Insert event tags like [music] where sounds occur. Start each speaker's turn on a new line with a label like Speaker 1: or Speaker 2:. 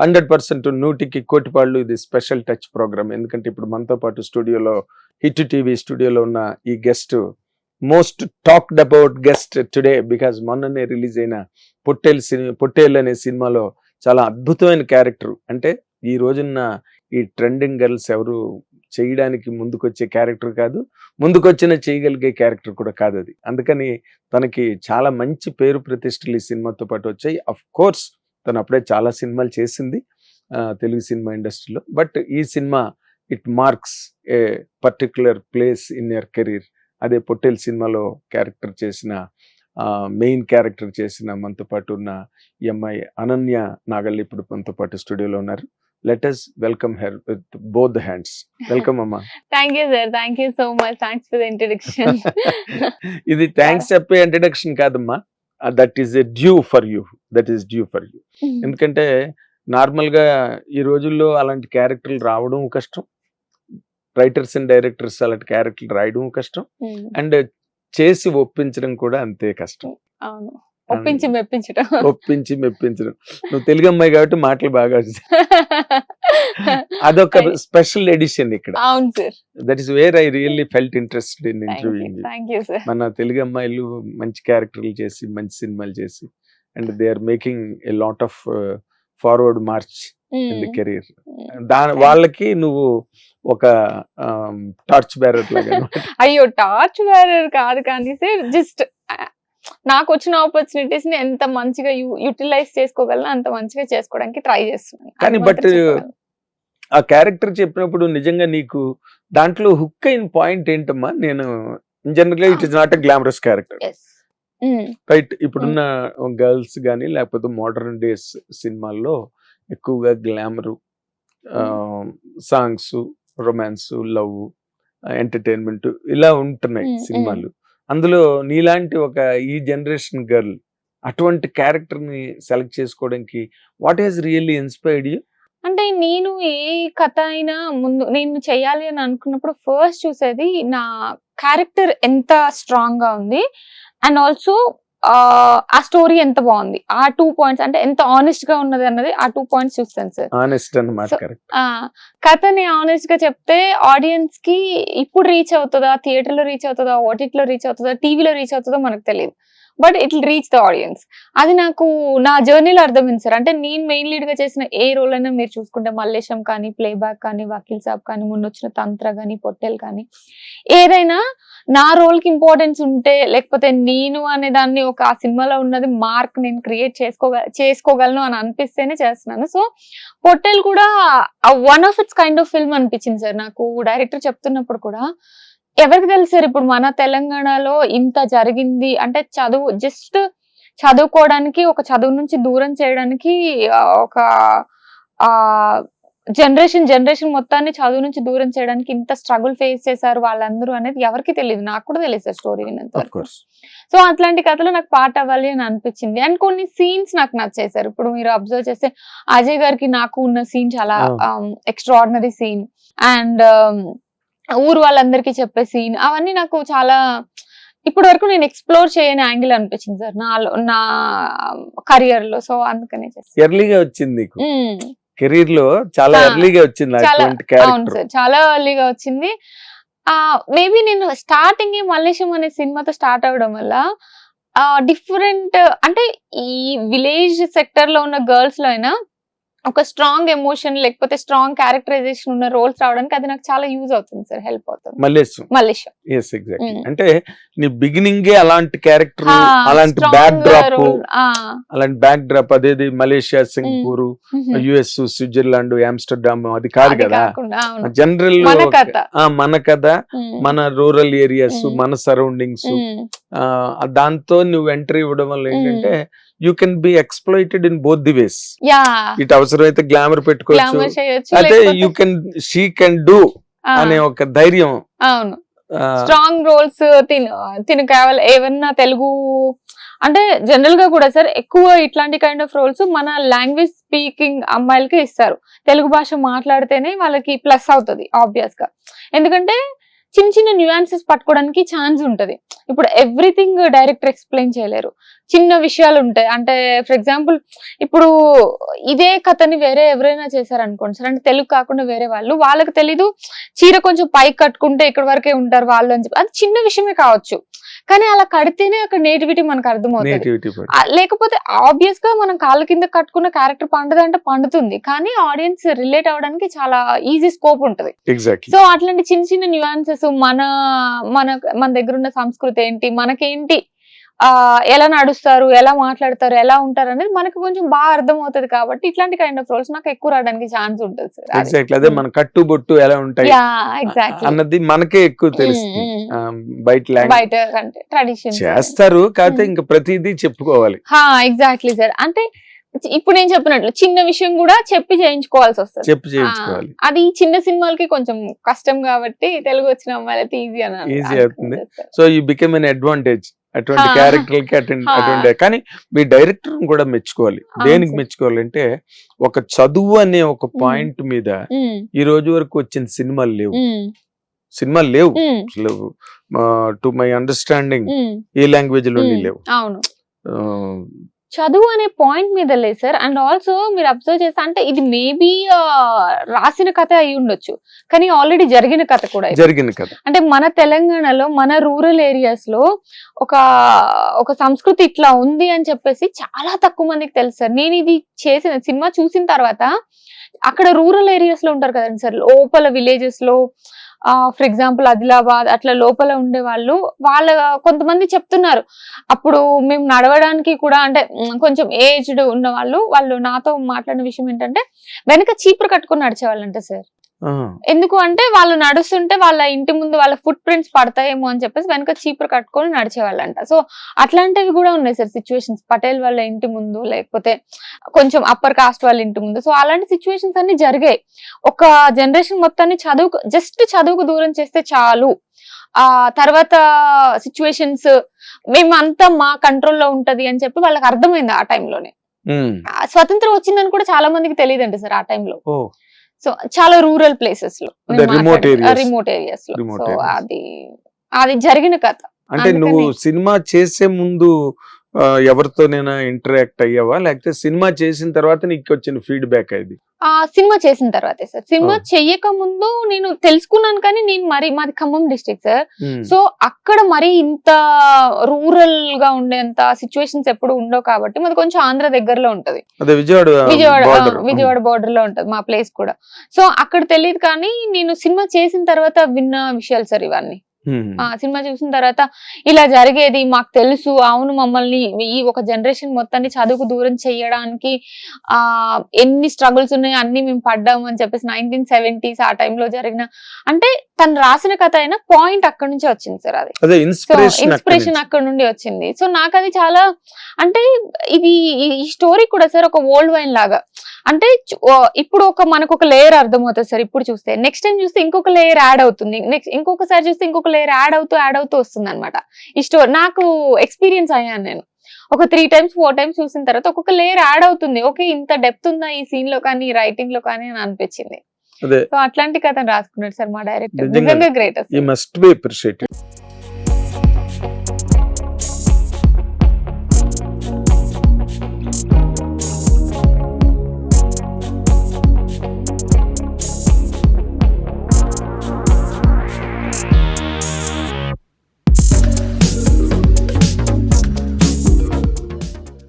Speaker 1: Hundred percent నూటికి కోటి పాళ్ళు ఇది స్పెషల్ టచ్ ప్రోగ్రామ్. ఎందుకంటే ఇప్పుడు మనతో పాటు స్టూడియోలో హిట్ టీవీ స్టూడియోలో ఉన్న ఈ guest most talked about guest today because మొన్ననే రిలీజ్ అయిన పొట్టేల్ సినిమా పొట్టేల్ అనే సినిమాలో చాలా అద్భుతమైన క్యారెక్టర్. అంటే ఈ రోజున్న ఈ ట్రెండింగ్ గర్ల్స్ ఎవరు చేయడానికి ముందుకొచ్చే క్యారెక్టర్ కాదు ముందుకొచ్చిన చేయగలిగే క్యారెక్టర్ కూడా కాదు అది అందుకని తనకి చాలా మంచి పేరు ప్రతిష్టలు ఈ సినిమాతో పాటు వచ్చాయి. అఫ్ కోర్స్ తను అప్పుడే చాలా సినిమాలు చేసింది తెలుగు సినిమా ఇండస్ట్రీలో. బట్ ఈ cinema it marks a particular place in your career. అదే పొట్టేల్ సినిమాలో క్యారెక్టర్ చేసిన మెయిన్ క్యారెక్టర్ చేసిన మనతో పాటు ఉన్న ఈ అమ్మాయి అనన్య నాగల్లి ఇప్పుడు మనతో పాటు స్టూడియోలో ఉన్నారు. Let us welcome her with both hands welcome అమ్మా.
Speaker 2: Thank you sir thank you so much thanks for the introduction
Speaker 1: ఇది థ్యాంక్స్ చెప్పే ఇంట్రడక్షన్ కాదమ్మా. That is a due for you that is due for you ఎందుకంటే నార్మల్గా ఈ రోజుల్లో అలాంటి క్యారెక్టర్లు రావడం కష్టం. రైటర్స్ అండ్ డైరెక్టర్స్ అలాంటి క్యారెక్టర్లు రాయడం కష్టం. అండ్ చేసి ఒప్పించడం కూడా అంతే కష్టం.
Speaker 2: అవును. ఒప్పించి మెప్పించడం
Speaker 1: ఒప్పించి మెప్పించడం నువ్వు తెలుగు అమ్మాయి కాబట్టి మాటలు బాగా. [laughs] అదొక స్పెషల్ ఎడిషన్ ఇక్కడ.
Speaker 2: అవును sir.
Speaker 1: That is where I really felt interested in interviewing మన తెలుగు అమ్మాయిలు మంచి క్యారెక్టర్లు చేసి మంచి సినిమాలు చేసి and they are making a lot of forward march in the career దాని వాళ్ళకి నువ్వు ఒక టార్చ్ బ్యారర్ లాగా [laughs]
Speaker 2: అయ్యో టార్చ్ వేరర్ కాదు కానీ సార్ జస్ట్ నాకు వచ్చిన ఆపర్చునిటీస్ని ఎంత మంచిగా యూటిలైజ్ చేసుకోగలను అంత మంచిగా చేసుకోవడానికి ట్రై చేస్తున్నాను
Speaker 1: కానీ
Speaker 2: చెప్పగలను.
Speaker 1: ఆ క్యారెక్టర్ చెప్పినప్పుడు నిజంగా నీకు దాంట్లో హుక్ అయిన పాయింట్ ఏంటమ్మా నేను జనరల్గా it is not a glamorous character.
Speaker 2: Mm.
Speaker 1: Right ఇప్పుడున్న గర్ల్స్ కానీ లేకపోతే మోడర్న్ డేస్ సినిమాల్లో ఎక్కువగా glamour songs romance love entertainment ఇలా ఉంటున్నాయి
Speaker 2: Mm, mm.
Speaker 1: సినిమాలు అందులో నీలాంటి ఒక ఈ జనరేషన్ గర్ల్ అటువంటి క్యారెక్టర్ని సెలెక్ట్ చేసుకోవడానికి what is really inspired you?
Speaker 2: అంటే నేను ఏ కథ అయినా ముందు నేను చేయాలి అని అనుకున్నప్పుడు ఫస్ట్ చూసేది నా క్యారెక్టర్ ఎంత స్ట్రాంగ్గా ఉంది. అండ్ ఆల్సో ఆ స్టోరీ ఎంత బాగుంది? ఆ టూ పాయింట్స్ అంటే ఎంత ఆనెస్ట్గా ఉన్నది అన్నది ఆ టూ పాయింట్స్ చూస్తాను సార్
Speaker 1: ఆనెస్ట్ అన్నమాట
Speaker 2: ఆ కథని ఆనెస్ట్గా చెప్తే ఆడియన్స్కి ఇప్పుడు రీచ్ అవుతుందా థియేటర్లో రీచ్ అవుతుందా ఓటీటీ లో రీచ్ అవుతుందా టీవీలో రీచ్ అవుతుందో మనకు తెలియదు but it reach the audience. అది నాకు నా జర్నీలో అర్థమైంది సార్. అంటే నేను మెయిన్ లీడ్గా చేసిన ఏ రోల్ అయినా మీరు చూసుకుంటే మల్లేశం కానీ ప్లేబ్యాక్ కానీ వకీల్ సాబ్ కానీ మొన్న వచ్చిన తంత్ర కానీ పొట్టెల్ కానీ ఏదైనా నా రోల్కి ఇంపార్టెన్స్ ఉంటే లేకపోతే నేను అనే దాన్ని ఒక ఆ సినిమాలో ఉన్నది మార్క్ నేను క్రియేట్ చేసుకోగ చేసుకోగలను అని అనిపిస్తేనే చేస్తున్నాను. సో పొట్టెల్ కూడా one of its kind of film అనిపించింది సార్. నాకు డైరెక్టర్ చెప్తున్నప్పుడు కూడా ఎవరికి తెలుసు సార్ ఇప్పుడు మన తెలంగాణలో ఇంత జరిగింది అంటే చదువు జస్ట్ చదువుకోవడానికి ఒక చదువు నుంచి దూరం చేయడానికి ఒక ఆ జనరేషన్ జనరేషన్ మొత్తాన్ని చదువు నుంచి దూరం చేయడానికి ఇంత స్ట్రగుల్ ఫేస్ చేశారు వాళ్ళందరూ అనేది ఎవరికి తెలియదు. నాకు కూడా తెలియదు సార్ స్టోరీ విన్నంత సో అట్లాంటి కథలు నాకు పాట అవ్వాలి అని అనిపించింది. అండ్ కొన్ని సీన్స్ నాకు నచ్చేసారు ఇప్పుడు మీరు అబ్జర్వ్ చేస్తే అజయ్ గారికి నాకు ఉన్న సీన్ చాలా ఎక్స్ట్రాడినరీ సీన్ అండ్ ఊరు వాళ్ళందరికీ చెప్పే సీన్ అవన్నీ నాకు చాలా ఇప్పటి వరకు నేను ఎక్స్ప్లోర్ చేయని యాంగిల్ అనిపించింది సార్. నా నా కెరియర్లో. సో అందుకనే
Speaker 1: ఎర్లీగా వచ్చింది కెరీర్లో చాలా ఎర్లీగా వచ్చింది
Speaker 2: అవును సార్. చాలా ఎర్లీగా వచ్చింది. ఆ మేబీ నేను స్టార్టింగ్ మల్లేశం అనే సినిమాతో స్టార్ట్ అవడం వల్ల డిఫరెంట్ అంటే ఈ విలేజ్ సెక్టర్లో ఉన్న గర్ల్స్లో అయినా ఒక స్ట్రాంగ్ ఎమోషన్ లేకపోతే స్ట్రాంగ్ క్యారెక్టరైజేషన్ ఉన్న రోల్స్ రావడానికి అది నాకు చాలా యూజ్ అవుతుంది సార్ హెల్ప్ అవుతుంది
Speaker 1: Mallesham
Speaker 2: Mallesham
Speaker 1: yes exactly
Speaker 2: Mm.
Speaker 1: అంటే నీ బిగినింగ్ అలాంటి క్యారెక్టర్ అలాంటి బ్యాక్ డ్రాప్ అలాంటి బ్యాక్ డ్రాప్ అదేది మలేషియా సింగపూర్
Speaker 2: మ్మ్.
Speaker 1: యుఎస్ స్విట్జర్లాండ్ ఆమ్స్టర్డామ్ అది కాదు కదా. జనరల్
Speaker 2: మన కథ
Speaker 1: మన
Speaker 2: మ్మ్.
Speaker 1: మన రూరల్ ఏరియాస్
Speaker 2: Mm.
Speaker 1: మన సరౌండింగ్స్. దాంతో నువ్వు ఎంట్రీ ఇవ్వడం వల్ల ఏంటంటే you can be exploited in both the ways
Speaker 2: yeah.
Speaker 1: ఇటు అవసరమైతే గ్లామర్ పెట్టుకోవచ్చు.
Speaker 2: లేకపోతే-
Speaker 1: you can she can do అనే ఒక ధైర్యం.
Speaker 2: అవును. స్ట్రాంగ్ రోల్స్ తిను తిను కావాలి ఏమన్నా తెలుగు అంటే జనరల్గా కూడా సార్ ఎక్కువ ఇట్లాంటి కైండ్ ఆఫ్ రోల్స్ మన లాంగ్వేజ్ స్పీకింగ్ అమ్మాయిలకి ఇస్తారు. తెలుగు భాష మాట్లాడితేనే వాళ్ళకి ప్లస్ అవుతుంది ఆబ్వియస్గా. ఎందుకంటే చిన్న చిన్న న్యూయాన్సెస్ పట్టుకోవడానికి ఛాన్స్ ఉంటది. ఇప్పుడు ఎవ్రీథింగ్ డైరెక్టర్ ఎక్స్ప్లెయిన్ చేయలేరు. చిన్న విషయాలు ఉంటాయి. అంటే ఫర్ ఎగ్జాంపుల్ ఇప్పుడు ఇదే కథని వేరే ఎవరైనా చేశారనుకోండి. సార్ అంటే తెలుగు కాకుండా వేరే వాళ్ళు వాళ్ళకి తెలీదు చీర కొంచెం పైకి కట్టుకుంటే ఇక్కడ వరకే ఉంటారు వాళ్ళు అని చెప్పి. అది చిన్న విషయమే కావచ్చు. కానీ అలా కడితేనే అక్కడ నేటివిటీ మనకు అర్థమవుతుంది. లేకపోతే ఆబ్వియస్గా మనం కాళ్ళ కింద కట్టుకున్న క్యారెక్టర్ పండుదంటే పండుతుంది. కానీ ఆడియన్స్ రిలేట్ అవ్వడానికి చాలా ఈజీ స్కోప్ ఉంటది. సో అట్లాంటి చిన్న చిన్న న్యూయాన్సెస్ మన మన మన దగ్గర ఉన్న సంస్కృతి ఏంటి మనకేంటి ఆ ఎలా నడుస్తారు ఎలా మాట్లాడతారు ఎలా ఉంటారు అనేది మనకు కొంచెం బాగా అర్థం అవుతుంది కాబట్టి ఇట్లాంటి కైండ్ ఆఫ్ రోల్స్ నాకు ఎక్కువ రావడానికి ఛాన్స్ ఉంటుంది సార్
Speaker 1: ఎగ్జాక్ట్లీ అదే మన కట్టుబొట్టు ఎలా ఉంటాయి అన్నది మనకే ఎక్కువ తెలుస్తుంది.
Speaker 2: మ్మ్.
Speaker 1: ఆ, బయట
Speaker 2: బయట కంటే ట్రెడిషన్
Speaker 1: చేస్తారు కాకపోతే. ఇంకా ప్రతిదీ చెప్పుకోవాలి.
Speaker 2: ఎగ్జాక్ట్లీ సార్ అంటే ఇప్పుడు నేను చెప్పినట్లు చిన్న విషయం కూడా చెప్పి చేయించుకోవాల్సి వస్తుంది.
Speaker 1: చెప్పు చేయించుకోవాలి.
Speaker 2: ఆ, అది చిన్న సినిమాలకి కొంచెం కష్టం కాబట్టి తెలుగు వచ్చిన అమ్మాయిలైతే ఈజీ అని
Speaker 1: Easy అవుతుంది. So you become an advantage అటువంటి
Speaker 2: హా.
Speaker 1: క్యారెక్టర్కి అటువంటి కానీ మీ డైరెక్టర్ కూడా మెచ్చుకోవాలి. దేనికి. మెచ్చుకోవాలంటే ఒక చదువు అనే ఒక పాయింట్ మీద ఈ రోజు వరకు వచ్చిన సినిమాలు లేవు. సినిమాలు లేవు. అసలు టు మై అండర్స్టాండింగ్ ఏ
Speaker 2: లాంగ్వేజ్లోని
Speaker 1: లేవు.
Speaker 2: చదువు అనే పాయింట్ మీద లేదు సార్. అండ్ ఆల్సో మీరు అబ్జర్వ్ చేస్తే అంటే ఇది మేబీ రాసిన కథ అయి ఉండొచ్చు. కానీ ఆల్రెడీ జరిగిన కథ కూడా ఇది.
Speaker 1: జరిగింది కదా
Speaker 2: అంటే మన తెలంగాణలో మన రూరల్ ఏరియాస్లో ఒక ఒక సంస్కృతి ఇట్లా ఉంది అని చెప్పేసి చాలా తక్కువ మందికి తెలుసు సార్. నేను ఇది చేసిన సినిమా చూసిన తర్వాత అక్కడ రూరల్ ఏరియాస్లో ఉంటారు కదండి సార్. లోపల విలేజెస్లో ఫర్ ఎగ్జాంపుల్ ఆదిలాబాద్ అట్లా లోపల ఉండే వాళ్ళు వాళ్ళ కొంతమంది చెప్తున్నారు. అప్పుడు మేము నడవడానికి కూడా అంటే కొంచెం ఏజ్డ్ ఉన్న వాళ్ళు వాళ్ళు నాతో మాట్లాడిన విషయం ఏంటంటే వెనక చీపురు కట్టుకొని నడిచేవాళ్ళంట సార్. ఎందుకు అంటే వాళ్ళు నడుస్తుంటే వాళ్ళ ఇంటి ముందు వాళ్ళ ఫుట్ ప్రింట్స్ పడతాయేమో అని చెప్పేసి వెనక చీపురు కట్టుకొని నడిచేవాళ్ళంట. సో అట్లాంటివి కూడా ఉన్నాయి సార్ సిచ్యువేషన్స్ పటేల్ వాళ్ళ ఇంటి ముందు లేకపోతే కొంచెం అప్పర్ కాస్ట్ వాళ్ళ ఇంటి ముందు. సో అలాంటి సిచ్యువేషన్స్ అన్ని జరిగాయి. ఒక జనరేషన్ మొత్తాన్ని చదువు జస్ట్ చదువుకు దూరం చేస్తే చాలు. ఆ తర్వాత సిచ్యువేషన్స్ మేము అంతా మా కంట్రోల్లో ఉంటది అని చెప్పి వాళ్ళకి అర్థమైంది ఆ టైంలోనే స్వతంత్రం వచ్చిందని కూడా చాలా మందికి తెలియదండి సార్ ఆ టైంలో సో చాలా రూరల్
Speaker 1: ప్లేసెస్లో.
Speaker 2: రిమోట్
Speaker 1: ఏరియాస్లో.
Speaker 2: సో. అది అది జరిగిన కథ.
Speaker 1: అంటే నువ్వు సినిమా చేసే ముందు ఎవరితోనైనా ఇంటరాక్ట్ అయ్యావా? లేకపోతే సినిమా చేసిన తర్వాత నీకు వచ్చిన ఫీడ్బ్యాక్ అది
Speaker 2: ఆ సినిమా చేసిన తర్వాతే సార్. సినిమా. చెయ్యక ముందు నేను తెలుసుకున్నాను కానీ నేను మరి మాది ఖమ్మం డిస్ట్రిక్ట్ సార్. సో అక్కడ మరి ఇంత రూరల్గా ఉండేంత సిచ్యువేషన్స్ ఎప్పుడు ఉండవు కాబట్టి మాది కొంచెం ఆంధ్ర దగ్గరలో ఉంటది.
Speaker 1: విజయవాడ
Speaker 2: విజయవాడ బార్డర్లో ఉంటది మా ప్లేస్ కూడా. సో అక్కడ తెలియదు కానీ నేను సినిమా చేసిన తర్వాత విన్న విషయాలు సార్ ఇవన్నీ. ఆ సినిమా చూసిన తర్వాత ఇలా జరిగేది మాకు తెలుసు. అవును మమ్మల్ని ఈ ఒక జనరేషన్ మొత్తాన్ని చదువుకు దూరం చేయడానికి ఆ ఎన్ని స్ట్రగుల్స్ ఉన్నాయి అన్ని మేము పడ్డాము అని చెప్పేసి నైన్టీన్ సెవెంటీస్ ఆ time లో జరిగిన అంటే తను రాసిన కథ అయినా పాయింట్ అక్కడ నుంచే వచ్చింది సార్ అది.
Speaker 1: ఇన్స్పిరేషన్
Speaker 2: అక్కడ నుండి వచ్చింది. సో నాకు అది చాలా అంటే ఇది ఈ- స్టోరీ కూడా సార్ ఒక ఓల్డ్ వైన్ లాగా. అంటే ఇప్పుడు ఒక మనకు ఒక లేయర్ అర్థమవుతుంది సార్. ఇప్పుడు చూస్తే నెక్స్ట్ టైం చూస్తే ఇంకొక లేయర్ యాడ్ అవుతుంది. నెక్స్ట్ ఇంకొకసారి చూస్తే ఇంకొక లేయర్ యాడ్ అవుతూ యాడ్ అవుతూ వస్తుంది అనమాట ఈ స్టోరీ నాకు ఎక్స్పీరియన్స్ అయ్యాను నేను. ఒక త్రీ టైమ్స్ ఫోర్ టైమ్స్ చూసిన తర్వాత ఒక్కొక్క లేయర్ యాడ్ అవుతుంది. ఓకే ఇంత డెప్త్ ఉందా ఈ సీన్లో కానీ ఈ రైటింగ్లో కానీ అని అనిపించింది. సో అట్లాంటి కథను రాసుకున్నాడు సార్ మా డైరెక్టర్
Speaker 1: నిజంగా.
Speaker 2: Great
Speaker 1: must be appreciated